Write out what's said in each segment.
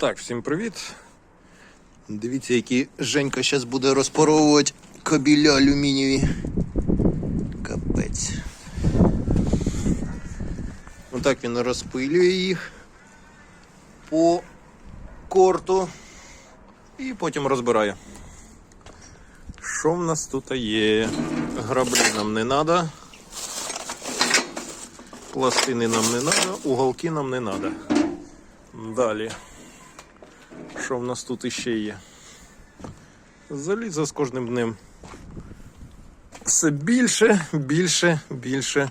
Так, всім привіт. Дивіться, які Женька зараз буде розпаровувати кабіля алюмінієві. Капець. Отак він розпилює їх по корту і потім розбирає. Що в нас тут є? Граблі нам не треба. Пластини нам не треба, уголки нам не треба. Далі. Що в нас тут іще є? Залізо з кожним днем. Все більше, більше, більше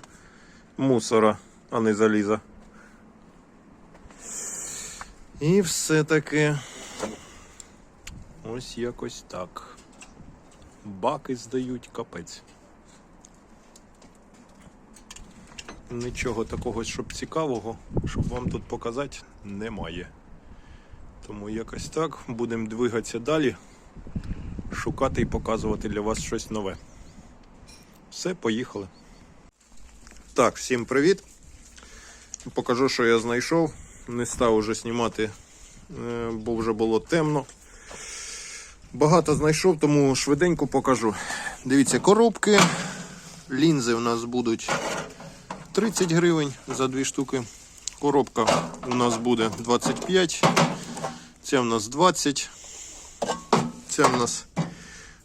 мусора, а не заліза. І все таки ось якось так. Баки здають капець. Нічого такого, щоб цікавого, щоб вам тут показати, немає. Тому якось так. Будемо двигатися далі, шукати і показувати для вас щось нове. Все, поїхали. Так, всім привіт. Покажу, що я знайшов. Не став уже знімати, е, бо вже було темно. Багато знайшов, тому швиденько покажу. Дивіться, коробки. Лінзи у нас будуть 30 гривень за дві штуки. Коробка у нас буде 25. Це в нас 20. Це в нас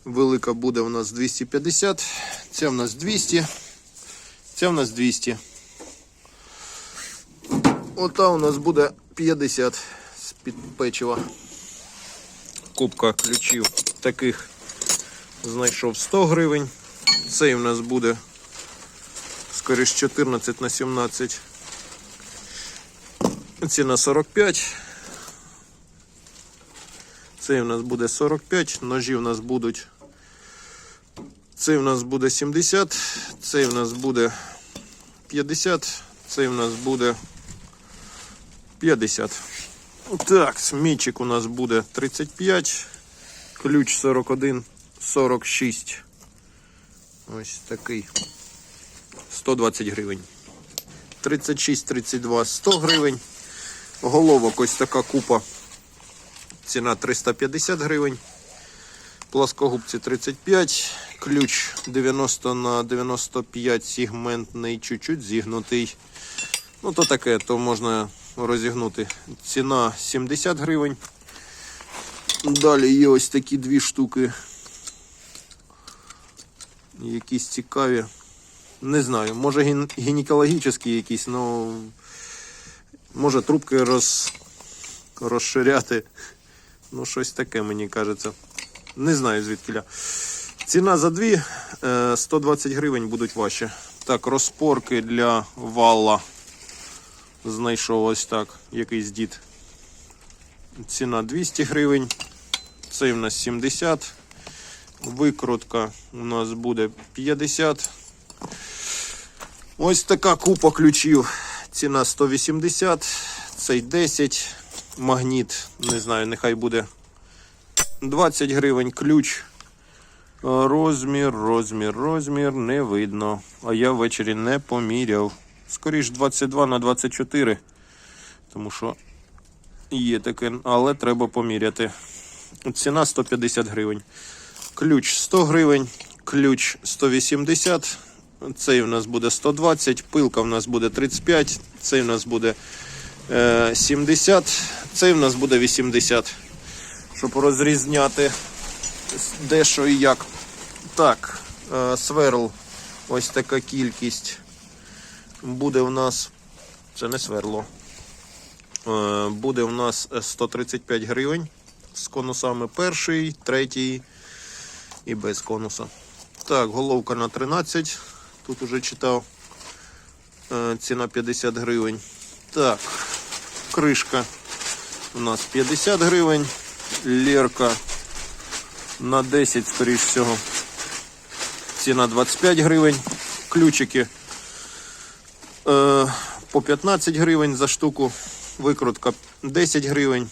велика буде у нас 250. Це в нас 200. Це в нас 200. Ота у нас буде 50 з-під печива. Кубка ключів таких знайшов 100 гривень. Цей у нас буде скоріш 14 на 17. Ціна 45. Цей у нас буде 45, ножі у нас будуть. Цей у нас буде 70, цей у нас буде 50, цей у нас буде 50. Так, смічик у нас буде 35, ключ 41, 46. Ось такий. 120 гривень. 36, 32, 100 гривень. Головок ось така купа. Ціна 350 гривень. Плоскогубці 35. Ключ 90 на 95 сегментний, чуть-чуть зігнутий. Ну, то таке, то можна розігнути. Ціна 70 гривень. Далі є ось такі дві штуки. Якісь цікаві. Не знаю, може гінекологічні якісь, ну може трубки роз... розширяти. Ну, щось таке, мені кажеться. Не знаю звідкиля. Ціна за дві е, 120 гривень будуть ваші. Так, розпорки для вала. Знайшов ось так, якийсь дід. Ціна 200 гривень. Цей в нас 70. Викрутка у нас буде 50. Ось така купа ключів. Ціна 180. Цей 10. Магніт, не знаю, нехай буде 20 гривень ключ. Розмір, розмір, розмір не видно. А я ввечері не поміряв. Скоріш 22 на 24. Тому що є таке, але треба поміряти. Ціна 150 гривень. Ключ 100 гривень, ключ 180. Цей у нас буде 120, пилка в нас буде 35, цей у нас буде е, 70, цей у нас буде 80. Щоб розрізняти де що і як. Так, е, сверл, ось така кількість. Буде в нас. Це не сверло. Е, буде в нас 135 гривень з конусами перший, третій і без конуса. Так, головка на 13. Тут уже читав. Е, Ціна 50 гривень. Так, кришка у нас 50 гривень. Лерка на 10, скоріш всього. Ціна 25 гривень. Ключики е, по 15 гривень за штуку. Викрутка 10 гривень.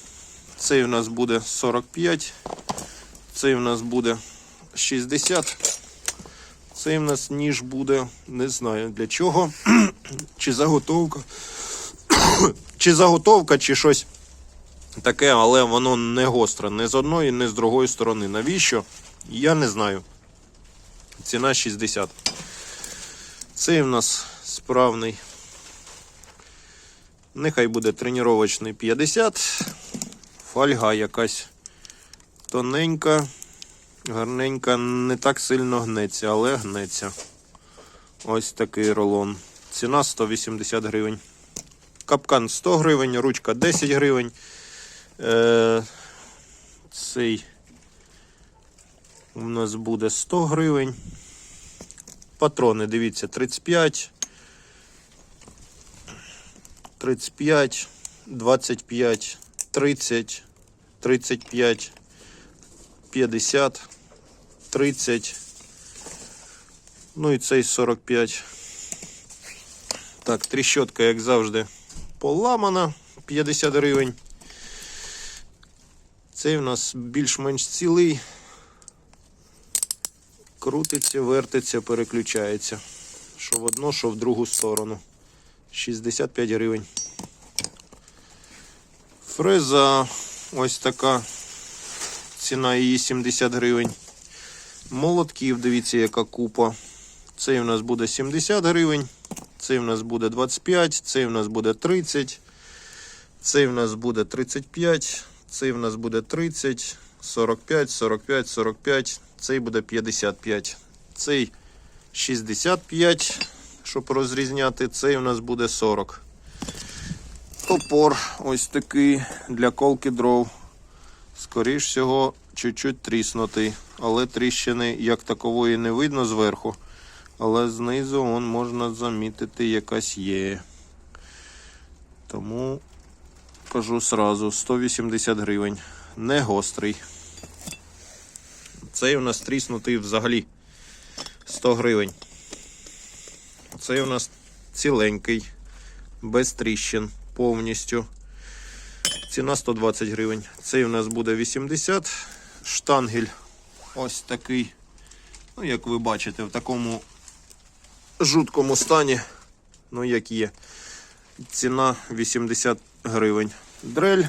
Цей у нас буде 45. Цей у нас буде 60. Цей у нас ніж буде, не знаю для чого. чи заготовка. чи заготовка, чи щось таке, але воно не гостре не з одної, не з другої сторони. Навіщо? Я не знаю. Ціна 60. Цей в нас справний. Нехай буде тренувачний 50. Фольга якась тоненька, гарненька, не так сильно гнеться, але гнеться. Ось такий рулон. Ціна 180 гривень. Капкан 100 гривень, ручка 10 гривень. Е, цей у нас буде 100 гривень. Патрони, дивіться, 35, 35, 25, 30, 35, 50, 30. Ну і цей 45. Так, тріщотка, як завжди, поламана 50 гривень. Цей у нас більш-менш цілий. Крутиться, вертиться, переключається. Що в одну, що в другу сторону. 65 гривень. Фреза ось така. Ціна її 70 гривень. Молотків, дивіться, яка купа. Цей у нас буде 70 гривень. Цей у нас буде 25, цей у нас буде 30. Цей у нас буде 35, цей у нас буде 30, 45, 45, 45, цей буде 55. Цей 65, щоб розрізняти, цей у нас буде 40. Топор ось такий для колки дров. Скоріш всього, чуть-чуть тріснутий, але тріщини як такової не видно зверху. Але знизу вон можна замітити, якась є. Тому кажу сразу 180 гривень. Не гострий. Цей у нас тріснутий взагалі 100 гривень. Цей у нас ціленький, без тріщин повністю. Ціна 120 гривень. Цей у нас буде 80. Штангель ось такий. Ну, як ви бачите, в такому жуткому стані. Ну, як є. Ціна 80 гривень. Дрель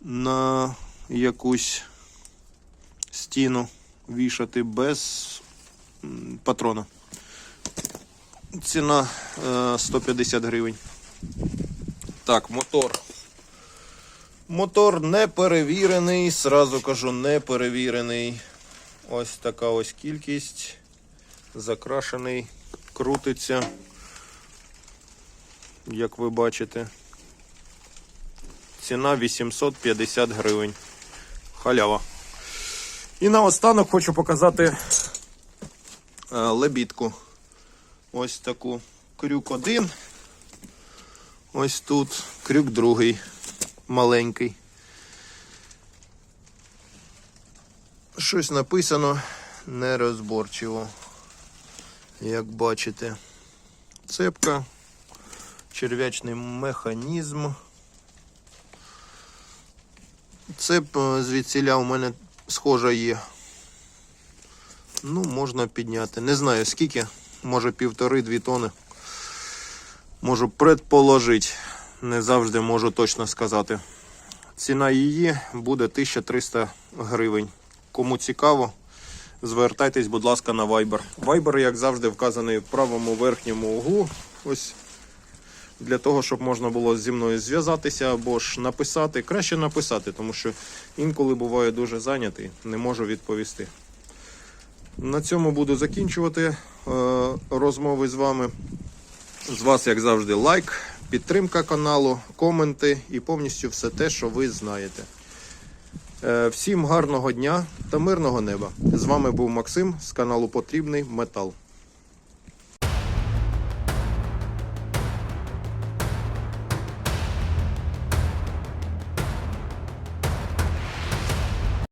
на якусь стіну вішати без патрона. Ціна е, 150 гривень. Так, мотор. Мотор не перевірений, сразу кажу, не перевірений. Ось така ось кількість. Закрашений, крутиться, як ви бачите. Ціна 850 гривень. Халява. І наостанок хочу показати е, лебідку. Ось таку крюк один. Ось тут крюк другий, маленький. Щось написано нерозборчиво. Як бачите, цепка, черв'ячний механізм. Цеп е, звідсіля у мене схожа є. Ну, можна підняти. Не знаю скільки, може півтори-дві тони. Можу предположити. Не завжди можу точно сказати. Ціна її буде 1300 гривень. Кому цікаво, звертайтесь, будь ласка, на Viber. Viber, як завжди, вказаний в правому верхньому углу. Ось для того, щоб можна було зі мною зв'язатися або ж написати. Краще написати, тому що інколи буваю дуже зайнятий, не можу відповісти. На цьому буду закінчувати е, розмови з вами. З вас, як завжди, лайк, підтримка каналу, коменти і повністю все те, що ви знаєте. Е, Всім гарного дня та мирного неба. З вами був Максим з каналу Потрібний Метал.